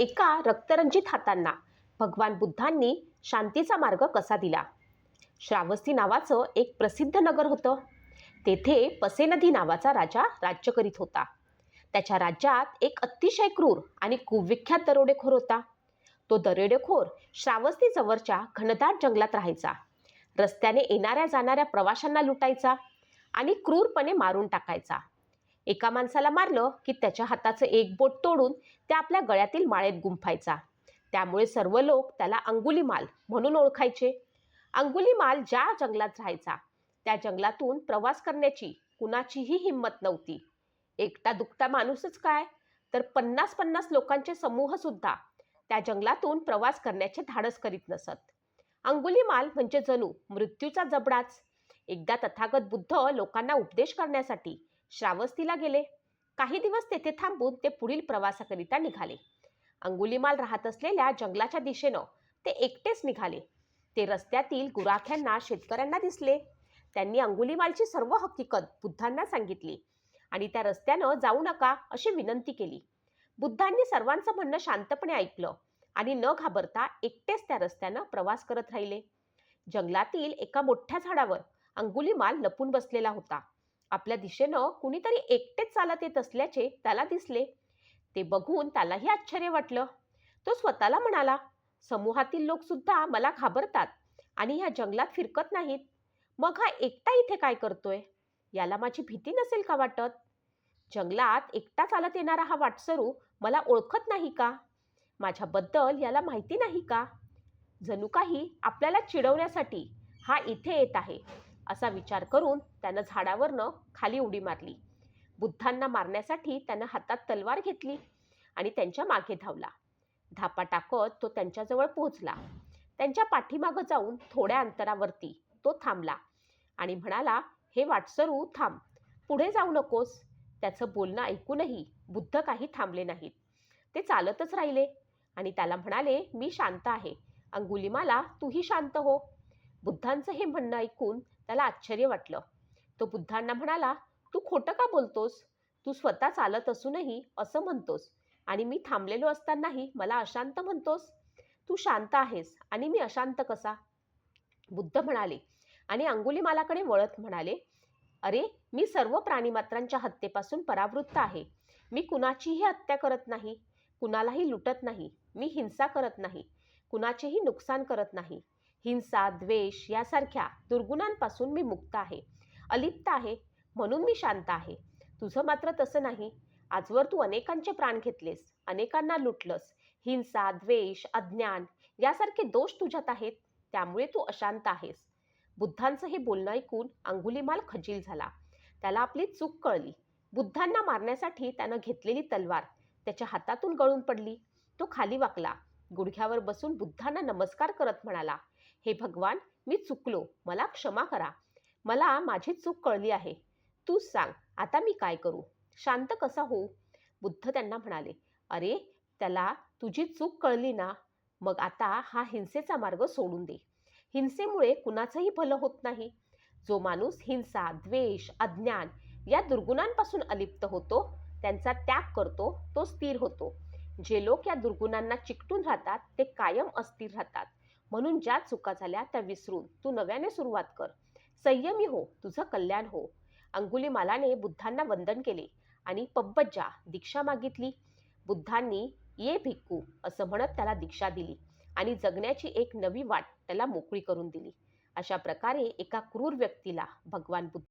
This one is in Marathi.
एका रक्तरंजित हातांना भगवान बुद्धांनी शांतीचा मार्ग कसा दिला? श्रावस्ती नावाचं एक प्रसिद्ध नगर होतं. तेथे पसेनदी नावाचा राजा राज्य करीत होता. त्याच्या राज्यात एक अतिशय क्रूर आणि कुविख्यात दरोडेखोर होता. तो दरोडेखोर श्रावस्तीजवळच्या घनदाट जंगलात राहायचा. रस्त्याने येणाऱ्या जाणाऱ्या प्रवाशांना लुटायचा आणि क्रूरपणे मारून टाकायचा. एका माणसाला मारलं की त्याच्या हाताचं एक बोट तोडून ते आपल्या गळ्यातील माळेत गुंफायचा. त्यामुळे सर्व लोक त्याला अंगुलीमाल म्हणून ओळखायचे. अंगुलीमाल ज्या जंगलात राहायचा त्या जंगलातून प्रवास करण्याची कुणाचीही हिंमत नव्हती. एकटा दुकटा माणूसच काय? तर पन्नास पन्नास लोकांचे समूह सुद्धा त्या जंगलातून प्रवास करण्याचे धाडस करीत नसत. अंगुलीमाल म्हणजे जणू मृत्यूचा जबडाच. एकदा तथागत बुद्ध लोकांना उपदेश करण्यासाठी श्रावस्तीला गेले. काही दिवस तेथे थांबून ते पुढील प्रवासाकरिता निघाले. अंगुलीमाल राहत असलेल्या जंगलाच्या दिशेनं ते एकटेच निघाले. ते रस्त्यातील गुराख्यांना शेतकऱ्यांना दिसले. त्यांनी अंगुलीमालची सर्व हकीकत बुद्धांना सांगितली आणि त्या रस्त्यानं जाऊ नका अशी विनंती केली. बुद्धांनी सर्वांचं म्हणणं शांतपणे ऐकलं आणि न घाबरता एकटेच त्या रस्त्यानं प्रवास करत राहिले. जंगलातील एका मोठ्या झाडावर अंगुलीमाल लपून बसलेला होता. आपल्या दिशेनं कुणीतरी एकटेच चालत येत असल्याचे त्याला दिसले. ते बघून त्यालाही आश्चर्य वाटलं. तो स्वतःला म्हणाला समूहातील लोकसुद्धा मला घाबरतात आणि ह्या जंगलात फिरकत नाहीत. मग हा एकटा इथे काय करतोय? याला माझी भीती नसेल का वाटत? जंगलात एकटा चालत येणारा हा वाटसरू मला ओळखत नाही का? माझ्याबद्दल याला माहिती नाही का? जणू काही आपल्याला चिडवण्यासाठी हा इथे येत आहे. असा विचार करून त्यानं झाडावरनं खाली उडी मारली. बुद्धांना मारण्यासाठी त्यानं हातात तलवार घेतली आणि त्यांच्या मागे धावला. धापा टाकत तो त्यांच्याजवळ पोहोचला. त्यांच्या पाठीमागं जाऊन थोड्या अंतरावरती तो थांबला आणि म्हणाला हे वाटसरू थांब. पुढे जाऊ नकोस. त्याचं बोलणं ऐकूनही बुद्ध काही थांबले नाहीत. ते चालतच राहिले आणि त्याला म्हणाले मी शांत आहे. अंगुलीमाला तूही शांत हो. बुद्धांचं हे म्हणणं ऐकून त्याला आश्चर्य वाटलं. तो बुद्धांना म्हणाला तू खोटं का बोलतोस? तू स्वतः चालत असूनही असं म्हणतोस. आणि मी थांबलेलो असतानाही मला अशांत म्हणतोस. तू शांत आहेस आणि मी अशांत कसा? बुद्ध म्हणाले. आणि अंगुलीमालाकडे वळत म्हणाले अरे मी सर्व प्राणीमात्रांच्या हत्येपासून परावृत्त आहे. मी कुणाचीही हत्या करत नाही. कुणालाही लुटत नाही. मी हिंसा करत नाही. कुणाचेही नुकसान करत नाही. हिंसा द्वेष यासारख्या दुर्गुणांपासून मी मुक्त आहे. अलिप्त आहे म्हणून मी शांत आहे. तुझं मात्र तसं नाही. आजवर तू अनेकांचे प्राण घेतलेस अनेकांना लुटलंस. हिंसा द्वेष अज्ञान यासारखे दोष तुझ्यात आहेत त्यामुळे तू अशांत आहेस. बुद्धांचं हे बोलणं ऐकून अंगुलीमाल खजील झाला. त्याला आपली चूक कळली. बुद्धांना मारण्यासाठी त्यानं घेतलेली तलवार त्याच्या हातातून गळून पडली. तो खाली वाकला. गुडघ्यावर बसून बुद्धांना नमस्कार करत म्हणाला हे भगवान मी चुकलो. मला क्षमा करा. मला माझी चूक कळली आहे. तूच सांग आता मी काय करू? शांत कसा होऊ? बुद्ध त्यांना म्हणाले अरे त्याला तुझी चूक कळली ना मग आता हा हिंसेचा मार्ग सोडून दे. हिंसेमुळे कुणाचंही भलं होत नाही. जो माणूस हिंसा द्वेष अज्ञान या दुर्गुणांपासून अलिप्त होतो त्यांचा त्याग करतो तो स्थिर होतो. जे लोक या दुर्गुणांना चिकटून राहतात ते कायम अस्थिर राहतात. म्हणून ज्या चुका झाल्या त्या विसरून तू नव्याने सुरुवात कर. संयमी हो तुझं कल्याण हो. अंगुलीमालाने बुद्धांना वंदन केले आणि पब्बज्जा दीक्षा मागितली. बुद्धांनी ये भिक्कू असं म्हणत त्याला दीक्षा दिली आणि जगण्याची एक नवी वाट त्याला मोकळी करून दिली. अशा प्रकारे एका क्रूर व्यक्तीला भगवान बुद्ध